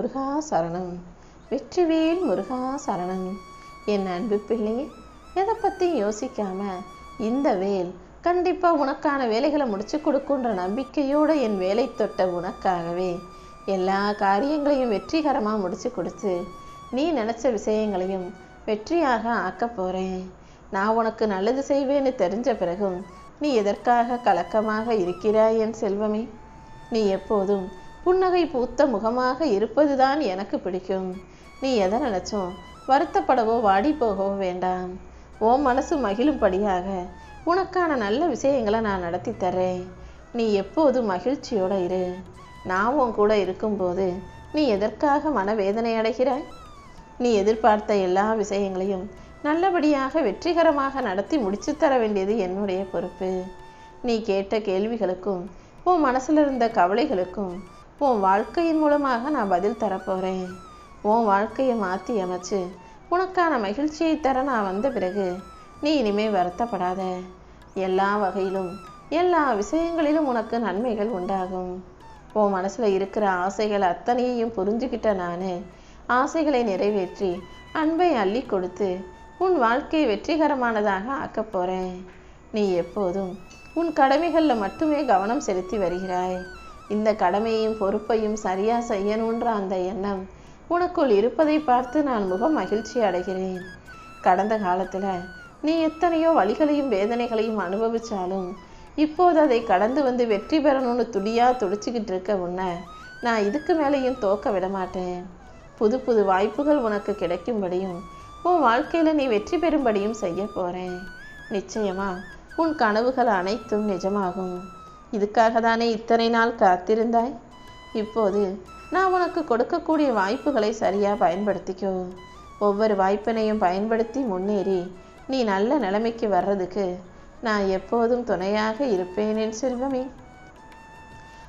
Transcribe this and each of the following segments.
முருகா சரணம். வெற்றிவேல் முருகா சரணம். என் அன்பு பிள்ளையே எதை பற்றி யோசிக்காம இந்த வேல் கண்டிப்பாக உனக்கான வேலைகளை முடிச்சு கொடுக்குன்ற நம்பிக்கையோடு என் வேலை தொட்ட உனக்காகவே எல்லா காரியங்களையும் வெற்றிகரமாக முடிச்சு கொடுத்து நீ நினச்ச விஷயங்களையும் வெற்றியாக ஆக்க போகிறேன் நான் உனக்கு நல்லது செய்வேன்னு தெரிஞ்ச பிறகும் நீ எதற்காக கலக்கமாக இருக்கிறாய் என் செல்வமே? நீ எப்போதும் புன்னகை பூத்த முகமாக இருப்பதுதான் எனக்கு பிடிக்கும். நீ எதை நினச்சோம் வருத்தப்படவோ வாடி போகவோ வேண்டாம். ஓ மனசு மகிழும்படியாக உனக்கான நல்ல விஷயங்களை நான் நடத்தி தர்றேன். நீ எப்போதும் மகிழ்ச்சியோட இரு. நான் உன் கூட இருக்கும்போது நீ எதற்காக மனவேதனை அடைகிறாய்? நீ எதிர்பார்த்த எல்லா விஷயங்களையும் நல்லபடியாக வெற்றிகரமாக நடத்தி முடிச்சு தர வேண்டியது என்னுடைய பொறுப்பு. நீ கேட்ட கேள்விகளுக்கும் உன் மனசில் இருந்த கவலைகளுக்கும் உன் வாழ்க்கையின் மூலமாக நான் பதில் தரப்போகிறேன் உன் வாழ்க்கையை மாற்றி அமைச்சு உனக்கான மகிழ்ச்சியை தர நான் வந்த பிறகு நீ இனிமேல் வருத்தப்படாத. எல்லா வகையிலும் எல்லா விஷயங்களிலும் உனக்கு நன்மைகள் உண்டாகும். உன் மனசில் இருக்கிற ஆசைகள் அத்தனையையும் புரிஞ்சுக்கிட்ட நான் ஆசைகளை நிறைவேற்றி அன்பை அள்ளி கொடுத்து உன் வாழ்க்கையை வெற்றிகரமானதாக ஆக்கப் போகிறேன் நீ எப்போதும் உன் கடமைகளில் மட்டுமே கவனம் செலுத்தி வருகிறாய். இந்த கடமையும் பொறுப்பையும் சரியா செய்யணுன்ற அந்த எண்ணம் உனக்குள் இருப்பதை பார்த்து நான் முக மகிழ்ச்சி அடைகிறேன். கடந்த காலத்தில் நீ எத்தனையோ வழிகளையும் வேதனைகளையும் அனுபவிச்சாலும் இப்போது அதை கடந்து வந்து வெற்றி பெறணும்னு துடியாக துடிச்சிக்கிட்டு இருக்க உன்னை நான் இதுக்கு மேலேயும் தோக்க விட மாட்டேன். புது புது வாய்ப்புகள் உனக்கு கிடைக்கும்படியும் உன் வாழ்க்கையில் நீ வெற்றி பெறும்படியும் செய்ய போகிறேன் நிச்சயமா உன் கனவுகள் அனைத்தும் நிஜமாகும். இதுக்காக தானே இத்தனை நாள் காத்திருந்தாய்? இப்போது நான் உனக்கு கொடுக்கக்கூடிய வாய்ப்புகளை சரியாக பயன்படுத்திக்கோ. ஒவ்வொரு வாய்ப்பினையும் பயன்படுத்தி முன்னேறி நீ நல்ல நிலைமைக்கு வர்றதுக்கு நான் எப்போதும் துணையாக இருப்பேன் என் செல்வமே.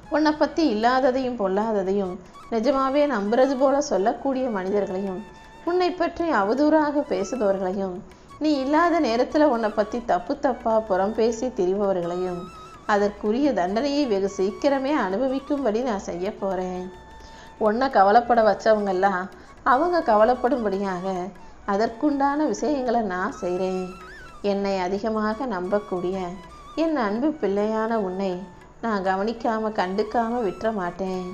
உன்னை பற்றி இல்லாததையும் பொல்லாததையும் நிஜமாவே நம்புறது போல சொல்லக்கூடிய மனிதர்களையும் உன்னை பற்றி அவதூறாக பேசுபவர்களையும் நீ இல்லாத நேரத்தில் உன்னை பற்றி தப்பு தப்பாக புறம் பேசி திரிபவர்களையும் அதற்குரிய தண்டனையை வெகு சீக்கிரமே அனுபவிக்கும்படி நான் செய்ய போகிறேன் உன்னை கவலைப்பட வச்சவங்கெல்லாம் அவங்க கவலைப்படும்படியாக அதற்குண்டான விஷயங்களை நான் செய்கிறேன் என்னை அதிகமாக நம்பக்கூடிய என் அன்பு பிள்ளையான உன்னை நான் கவனிக்காமல் கண்டுக்காமல் விட்டுற மாட்டேன்.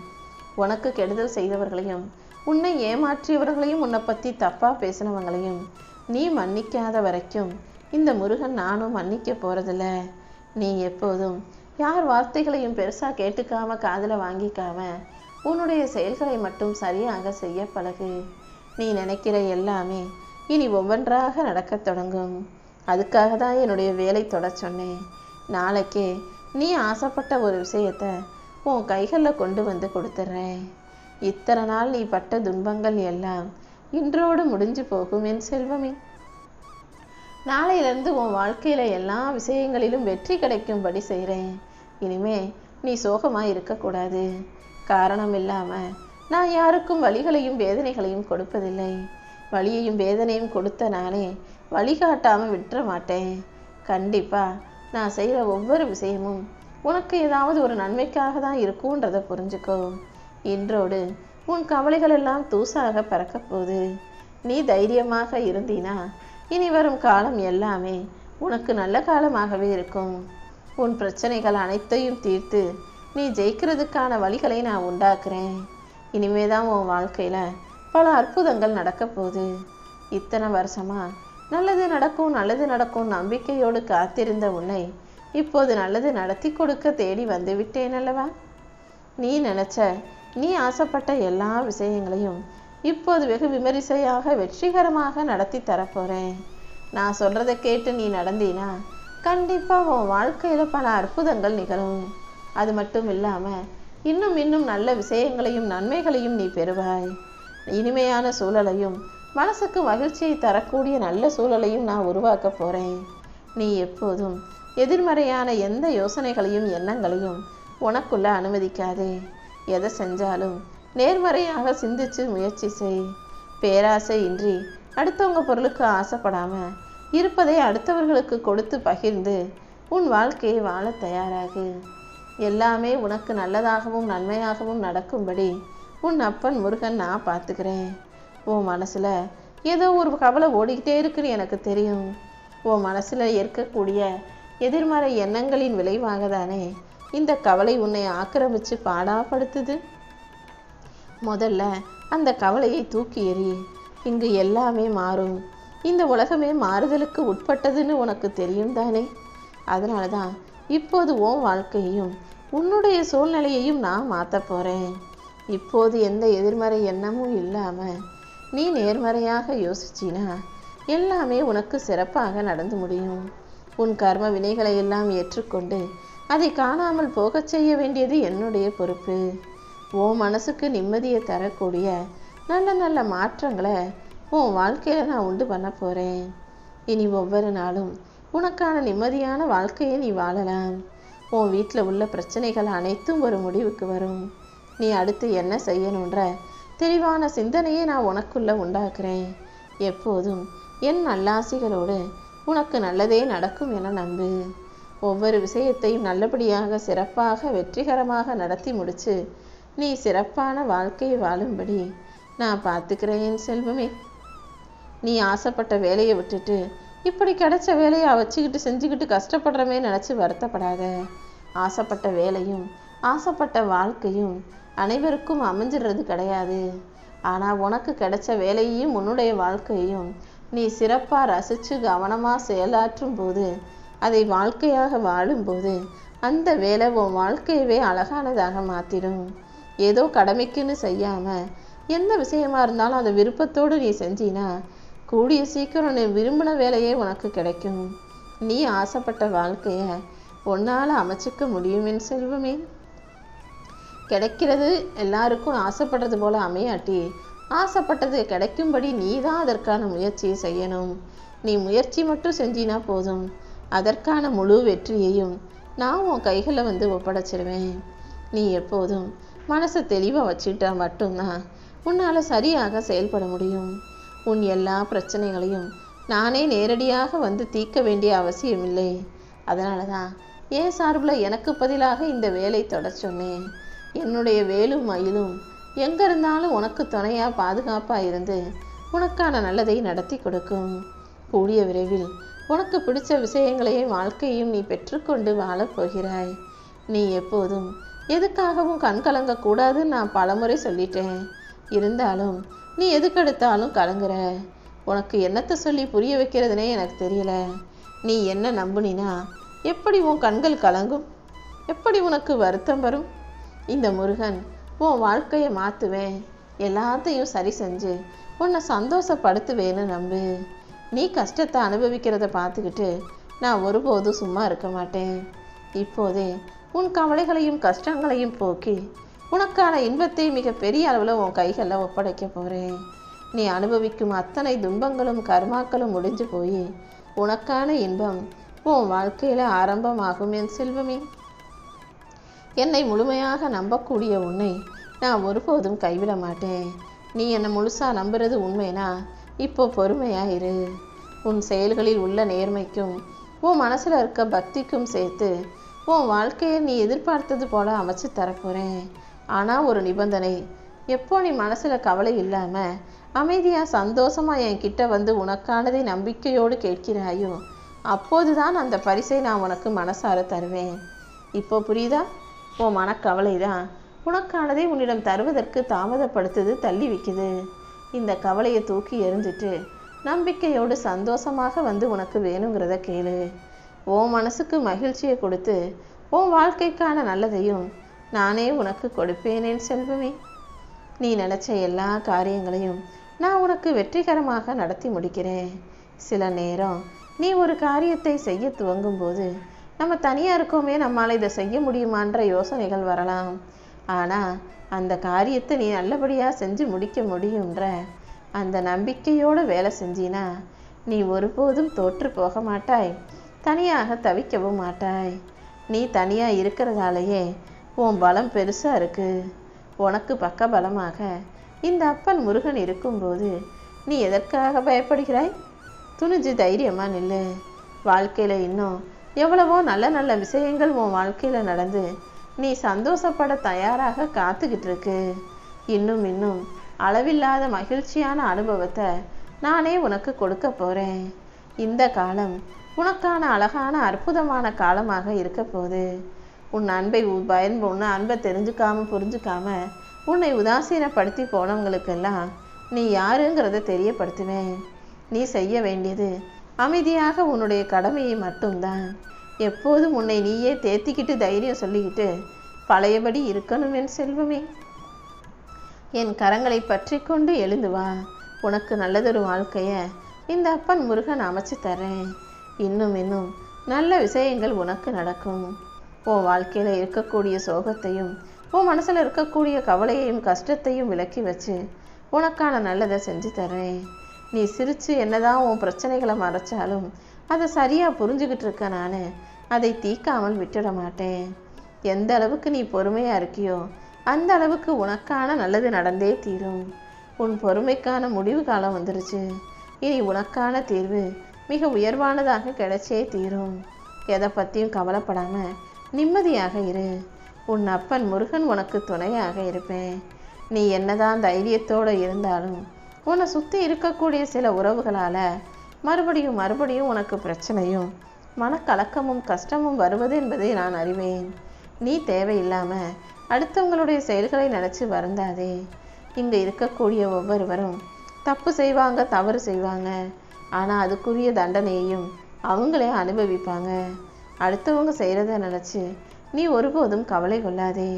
உனக்கு கெடுதல் செய்தவர்களையும் உன்னை ஏமாற்றியவர்களையும் உன்னை பற்றி தப்பாக பேசினவங்களையும் நீ மன்னிக்காத வரைக்கும் இந்த முருகன் நானும் மன்னிக்க போகிறதில்ல நீ எப்போதும் யார் வார்த்தைகளையும் பெருசாக கேட்டுக்காம காதில் வாங்கிக்காம உன்னுடைய செயல்களை மட்டும் சரியாக செய்ய பழகு. நீ நினைக்கிற எல்லாமே இனி ஒவ்வொன்றாக நடக்கத் தொடங்கும். அதுக்காக தான் என்னுடைய வேலை தொட சொன்னேன். நாளைக்கே நீ ஆசைப்பட்ட ஒரு விஷயத்த உன் கைகளில் கொண்டு வந்து கொடுத்துட்றேன் இத்தனை நாள் நீ பட்ட துன்பங்கள் எல்லாம் இன்றோடு முடிஞ்சு போகும் என் செல்வமே. நாளையிலிருந்து உன் வாழ்க்கையில் எல்லா விஷயங்களிலும் வெற்றி கிடைக்கும்படி செய்கிறேன் இனிமே நீ சோகமாக இருக்கக்கூடாது. காரணம் இல்லாமல் நான் யாருக்கும் வழிகளையும் வேதனைகளையும் கொடுப்பதில்லை. வழியையும் வேதனையும் கொடுத்த நானே வழிகாட்டாமல் விட்டுற மாட்டேன். கண்டிப்பாக நான் செய்கிற ஒவ்வொரு விஷயமும் உனக்கு ஏதாவது ஒரு நன்மைக்காக தான் இருக்கும்ன்றதை புரிஞ்சுக்கோ. இன்றோடு உன் கவலைகள் எல்லாம் தூசாக பறக்கப்போகுது நீ தைரியமாக இருந்தீனா இனி வரும் காலம் எல்லாமே உனக்கு நல்ல காலமாகவே இருக்கும். உன் பிரச்சனைகள் அனைத்தையும் தீர்த்து நீ ஜெயிக்கிறதுக்கான வழிகளை நான் உண்டாக்குறேன். இனிமே தான் உன் வாழ்க்கையில் பல அற்புதங்கள் நடக்க போகுது. இத்தனை வருஷமா நல்லது நடக்கும் நல்லது நடக்கும் நம்பிக்கையோடு காத்திருந்த உன்னை இப்போது நல்லது நடத்தி கொடுக்க தேடி வந்து விட்டேன் அல்லவா? நீ நினைச்ச நீ ஆசைப்பட்ட எல்லா விஷயங்களையும் இப்போது வெகு விமரிசையாக வெற்றிகரமாக நடத்தி தரப்போறேன். நான் சொல்றதை கேட்டு நீ நடந்தீனா கண்டிப்பாக உன் வாழ்க்கையில் பல அற்புதங்கள் நிகழும். அது மட்டும் இல்லாமல் இன்னும் இன்னும் நல்ல விஷயங்களையும் நன்மைகளையும் நீ பெறுவாய். இனிமையான சூழலையும் மனசுக்கு மகிழ்ச்சியை தரக்கூடிய நல்ல சூழலையும் நான் உருவாக்க போகிறேன் நீ எப்போதும் எதிர்மறையான எந்த யோசனைகளையும் எண்ணங்களையும் உனக்குள்ள அனுமதிக்காதே. எதை செஞ்சாலும் நேர்மறையாக சிந்திச்சு முயற்சி செய். பேராசை இன்றி அடுத்தவங்க பொருளுக்கு ஆசைப்படாம இருப்பதை அடுத்தவர்களுக்கு கொடுத்து பகிர்ந்து உன் வாழ்க்கையை வாழ தயாராகு. எல்லாமே உனக்கு நல்லதாகவும் நன்மையாகவும் நடக்கும்படி உன் அப்பன் முருகன் நான் பார்த்துக்கிறேன். உன் மனசில் ஏதோ ஒரு கவலை ஓடிக்கிட்டே இருக்குன்னு எனக்கு தெரியும். உன் மனசில் இருக்கக்கூடிய எதிர்மறை எண்ணங்களின் விளைவாக தானே இந்த கவலை உன்னை ஆக்கிரமித்து பாடாப்படுத்துது? முதல்ல அந்த கவலையை தூக்கி எறி இங்கு எல்லாமே மாறும். இந்த உலகமே மாறுதலுக்கு உட்பட்டதுன்னு உனக்கு தெரியும் தானே? அதனால தான் இப்போது உன் வாழ்க்கையையும் உன்னுடைய சூழ்நிலையையும் நான் மாற்ற போகிறேன் இப்போது எந்த எதிர்மறை எண்ணமும் இல்லாமல் நீ நேர்மறையாக யோசிச்சினா எல்லாமே உனக்கு சிறப்பாக நடந்து முடியும். உன் கர்ம வினைகளை எல்லாம் ஏற்றுக்கொண்டு அதை காணாமல் போகச் செய்ய வேண்டியது என்னுடைய பொறுப்பு. உன் மனசுக்கு நிம்மதியை தரக்கூடிய நல்ல நல்ல மாற்றங்களை உன் வாழ்க்கையில் நான் உண்டு பண்ண போகிறேன் இனி ஒவ்வொரு நாளும் உனக்கான நிம்மதியான வாழ்க்கையை நீ வாழலாம். உன் வீட்டில் உள்ள பிரச்சனைகள் அனைத்தும் ஒரு முடிவுக்கு வரும். நீ அடுத்து என்ன செய்யணுன்ற தெளிவான சிந்தனையை நான் உனக்குள்ளே உண்டாக்குறேன். எப்போதும் என் நல்லாசிகளோடு உனக்கு நல்லதே நடக்கும் என நம்பு. ஒவ்வொரு விஷயத்தையும் நல்லபடியாக சிறப்பாக வெற்றிகரமாக நடத்தி முடித்து நீ சிறப்பான வாழ்க்கையை வாழும்படி நான் பார்த்துக்கிறேன் என் செல்வமே. நீ ஆசைப்பட்ட வேலையை விட்டுட்டு இப்படி கிடைச்ச வேலையை வச்சுக்கிட்டு செஞ்சுக்கிட்டு கஷ்டப்படுறமே நினச்சி வருத்தப்படாத. ஆசைப்பட்ட வேலையும் ஆசைப்பட்ட வாழ்க்கையும் அனைவருக்கும் அமைஞ்சிடுறது கிடையாது. ஆனால் உனக்கு கிடைச்ச வேலையையும் உன்னுடைய வாழ்க்கையையும் நீ சிறப்பாக ரசித்து கவனமாக செயலாற்றும் போது அதை வாழ்க்கையாக வாழும்போது அந்த வேலை உன் வாழ்க்கையவே அழகானதாக மாற்றிடும் ஏதோ கடமைக்குன்னு செய்யாமல் எந்த விஷயமா இருந்தாலும் அந்த விருப்பத்தோடு நீ செஞ்சினா கூடிய சீக்கிரம் நீ விரும்பின வேலையே உனக்கு கிடைக்கும். நீ ஆசைப்பட்ட வாழ்க்கையை உன்னால் அமைச்சிக்க முடியும் என் செல்வமே. கிடைக்கிறது எல்லாருக்கும் ஆசைப்படுறது போல அமையாட்டி ஆசைப்பட்டது கிடைக்கும்படி நீ தான் அதற்கான முயற்சியை செய்யணும். நீ முயற்சி மட்டும் செஞ்சினா போதும். அதற்கான முழு வெற்றியையும் நான் உன் கைகளில் வந்து ஒப்படைச்சிருவேன். நீ எப்போதும் மனசை தெளிவாக வச்சுட்டா மட்டும்தான் உன்னால் சரியாக செயல்பட முடியும். உன் எல்லா பிரச்சனைகளையும் நானே நேரடியாக வந்து தீர்க்க வேண்டிய அவசியமில்லை. அதனால தான் ஏன் சார்பில் எனக்கு பதிலாக இந்த வேலை தொட சொன்னேன். என்னுடைய வேலும் மயிலும் எங்கே இருந்தாலும் உனக்கு துணையாக பாதுகாப்பாக இருந்து உனக்கான நல்லதை நடத்தி கொடுக்கும். கூடிய விரைவில் உனக்கு பிடிச்ச விஷயங்களையும் வாழ்க்கையும் நீ பெற்றுக்கொண்டு வாழப் போகிறாய். நீ எப்போதும் எதுக்காகவும் கண் கலங்கக்கூடாதுன்னு நான் பலமுறை சொல்லிட்டேன். இருந்தாலும் நீ எதுக்கெடுத்தாலும் கலங்குற. உனக்கு என்னத்தை சொல்லி புரிய வைக்கிறதுனே எனக்கு தெரியல. நீ என்ன நம்புனினா எப்படி உன் கண்கள் கலங்கும்? எப்படி உனக்கு வருத்தம் வரும்? இந்த முருகன் உன் வாழ்க்கையை மாற்றுவேன் எல்லாத்தையும் சரி செஞ்சு உன்னை சந்தோஷப்படுத்துவேன்னு நம்பு. நீ கஷ்டத்தை அனுபவிக்கிறத பார்த்துக்கிட்டு நான் ஒருபோதும் சும்மா இருக்க மாட்டேன். இப்போதே உன் கவலைகளையும் கஷ்டங்களையும் போக்கி உனக்கான இன்பத்தை மிக பெரிய அளவில் உன் கைகளில் ஒப்படைக்க போகிறேன் நீ அனுபவிக்கும் அத்தனை துன்பங்களும் கர்மாக்களும் முடிஞ்சு போய் உனக்கான இன்பம் உன் வாழ்க்கையில் ஆரம்பமாகும் என் செல்வமே. என்னை முழுமையாக நம்பக்கூடிய உன்னை நான் ஒருபோதும் கைவிட மாட்டேன். நீ என்னை முழுசாக நம்புறது உண்மைனா இப்போ பொறுமையாக இரு. உன் செயல்களில் உள்ள நேர்மைக்கும் உன் மனசில் இருக்க பக்திக்கும் சேர்த்து உன் வாழ்க்கையை நீ எதிர்பார்த்தது போல அமைச்சு தரப்போகிறேன் ஆனால் ஒரு நிபந்தனை எப்போ நீ மனசில் கவலை இல்லாமல் அமைதியாக சந்தோஷமாக என் கிட்ட வந்து உனக்கானதை நம்பிக்கையோடு கேட்கிறாயோ அப்போதுதான் அந்த பரிசை நான் உனக்கு மனசார தருவேன். இப்போ புரியுதா? உன் மனக்கவலை தான் உனக்கானதை உன்னிடம் தருவதற்கு தாமதப்படுத்துது தள்ளி வைக்குது இந்த கவலையை தூக்கி எறிஞ்சிட்டு நம்பிக்கையோடு சந்தோஷமாக வந்து உனக்கு வேணுங்கிறத கேளு. உன் மனசுக்கு மகிழ்ச்சியை கொடுத்து உன் வாழ்க்கைக்கான நல்லதையும் நானே உனக்கு கொடுப்பேனேன் செல்வமே. நீ நினச்ச எல்லா காரியங்களையும் நான் உனக்கு வெற்றிகரமாக நடத்தி முடிக்கிறேன். சில நேரம் நீ ஒரு காரியத்தை செய்ய துவங்கும்போது நம்ம தனியாக இருக்கோமே நம்மால் இதை செய்ய முடியுமான்ற யோசனைகள் வரலாம். ஆனால் அந்த காரியத்தை நீ நல்லபடியாக செஞ்சு முடிக்க முடியுன்ற அந்த நம்பிக்கையோடு வேலை செஞ்சினா நீ ஒருபோதும் தோற்று போக மாட்டாய். தனியாக தவிக்கவும் மாட்டாய். நீ தனியாக இருக்கிறதாலேயே உன் பலம் பெருசாக இருக்குது உனக்கு பக்க பலமாக இந்த அப்பன் முருகன் இருக்கும்போது நீ எதற்காக பயப்படுகிறாய்? துணிஞ்சு தைரியமாக நில்லு. வாழ்க்கையில் இன்னும் எவ்வளவோ நல்ல நல்ல விஷயங்கள் உன் வாழ்க்கையில் நடந்து நீ சந்தோஷப்பட தயாராக காத்துக்கிட்டு இருக்கு. இன்னும் இன்னும் அளவில்லாத மகிழ்ச்சியான அனுபவத்தை நானே உனக்கு கொடுக்க போகிறேன் இந்த காலம் உனக்கான அழகான அற்புதமான காலமாக இருக்க போகுது. உன் அன்பை உ- பயன்பு உன்னை அன்பை தெரிஞ்சுக்காம புரிஞ்சுக்காம உன்னை உதாசீனப்படுத்தி போனவங்களுக்கெல்லாம் நீ யாருங்கிறத தெரியப்படுத்துவேன் நீ செய்ய வேண்டியது அமைதியாக உன்னுடைய கடமையை மட்டும்தான். எப்போதும் உன்னை நீயே தேத்திக்கிட்டு தைரியம் சொல்லிக்கிட்டு பழையபடி இருக்கணும் என் செல்வமே. என் கரங்களை பற்றி கொண்டு எழுந்து வா. உனக்கு நல்லதொரு வாழ்க்கைய இந்த அப்பன் முருகன் அமைச்சு தரேன் இன்னும் இன்னும் நல்ல விஷயங்கள் உனக்கு நடக்கும். உன் வாழ்க்கையில் இருக்கக்கூடிய சோகத்தையும் உன் மனசில் இருக்கக்கூடிய கவலையையும் கஷ்டத்தையும் விலக்கி வச்சு உனக்கான நல்லதை செஞ்சு தரேன். நீ சிரித்து என்னதான் உன் பிரச்சனைகளை மறைச்சாலும் அதை சரியாக புரிஞ்சுக்கிட்டு இருக்க நான் அதை தீக்காமல் விட்டுட மாட்டேன். எந்த அளவுக்கு நீ பொறுமையாக இருக்கியோ அந்த அளவுக்கு உனக்கான நல்லது நடந்தே தீரும். உன் பொறுமைக்கான முடிவு காலம் வந்துருச்சு. இனி உனக்கான தீர்வு மிக உயர்வானதாக கிடைச்சே தீரும். எதை பற்றியும் கவலைப்படாமல் நிம்மதியாக இரு. உன் அப்பன் முருகன் உனக்கு துணையாக இருப்பேன். நீ என்னதான் தைரியத்தோடு இருந்தாலும் உன்னை சுற்றி இருக்கக்கூடிய சில உறவுகளால் மறுபடியும் மறுபடியும் உனக்கு பிரச்சனையும் மனக்கலக்கமும் கஷ்டமும் வருவது என்பதை நான் அறிவேன். நீ தேவையில்லாமல் அடுத்தவங்களுடைய செயல்களை நினச்சி வருந்தாதே. இங்கே இருக்கக்கூடிய ஒவ்வொருவரும் தப்பு செய்வாங்க தவறு செய்வாங்க. ஆனால் அதுக்குரிய தண்டனையையும் அவங்களே அனுபவிப்பாங்க. அடுத்தவங்க செய்கிறத நினச்சி நீ ஒருபோதும் கவலை கொள்ளாதே.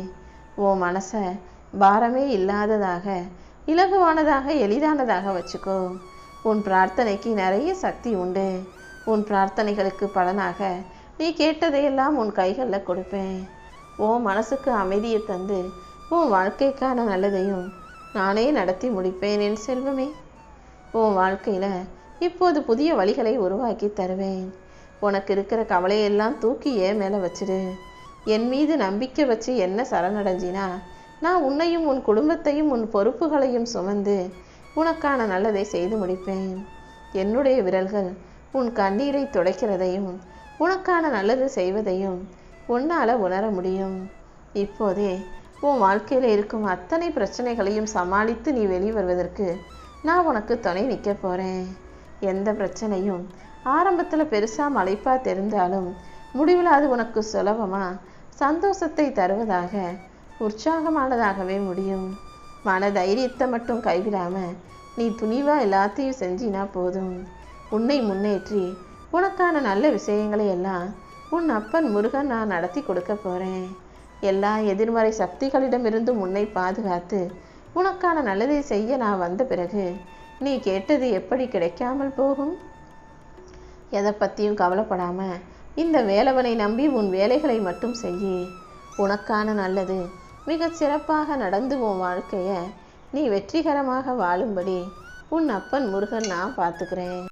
உன் மனசை பாரமே இல்லாததாக இலகுவானதாக எளிதானதாக வச்சுக்கோ. உன் பிரார்த்தனைக்கு நிறைய சக்தி உண்டு. உன் பிரார்த்தனைகளுக்கு பலனாக நீ கேட்டதையெல்லாம் உன் கைகளில் கொடுப்பேன். உன் மனசுக்கு அமைதியை தந்து உன் வாழ்க்கைக்கான நல்லதையும் நானே நடத்தி முடிப்பேன் என் செல்வமே. உன் வாழ்க்கையில் இப்போது புதிய வழிகளை உருவாக்கி தருவேன். உனக்கு இருக்கிற கவலையெல்லாம் தூக்கி ஏன் மேலே வச்சிடு என் மீது நம்பிக்கை வச்சு என்ன சரணடைஞ்சினா நான் உன்னையும் உன் குடும்பத்தையும் உன் பொறுப்புகளையும் சுமந்து உனக்கான நல்லதை செய்து முடிப்பேன். என்னுடைய விரல்கள் உன் கண்ணீரை துடைக்கிறதையும் உனக்கான நல்லது செய்வதையும் உன்னால் உணர முடியும். இப்போதே உன் வாழ்க்கையில் இருக்கும் அத்தனை பிரச்சனைகளையும் சமாளித்து நீ வெளிவருவதற்கு நான் உனக்கு துணை நிற்க போகிறேன் எந்த பிரச்சனையும்? ஆரம்பத்தில் பெருசாக மலைப்பா தெரிந்தாலும் முடிவில் அது உனக்கு சுலபமாக சந்தோஷத்தை தருவதாக உற்சாகமானதாகவே முடியும். மன தைரியத்தை மட்டும் கைவிடாமல் நீ துணிவாக எல்லாத்தையும் செஞ்சினா போதும். உன்னை முன்னேற்றி உனக்கான நல்ல விஷயங்களை எல்லாம் உன் அப்பன் முருகன் நான் நடத்தி கொடுக்க போகிறேன் எல்லா எதிர்மறை சக்திகளிடமிருந்தும் உன்னை பாதுகாத்து உனக்கான நல்லதை செய்ய நான் வந்த பிறகு நீ கேட்டது எப்படி கிடைக்காமல் போகும்? எதை பற்றியும் கவலைப்படாமல் இந்த வேலவனை நம்பி உன் வேலைகளை மட்டும் செய்யி. உனக்கான நல்லது மிகச் சிறப்பாக நடந்து உன் வாழ்க்கையை நீ வெற்றிகரமாக வாழும்படி உன் அப்பன் முருகன் நான் பார்த்துக்கிறேன்.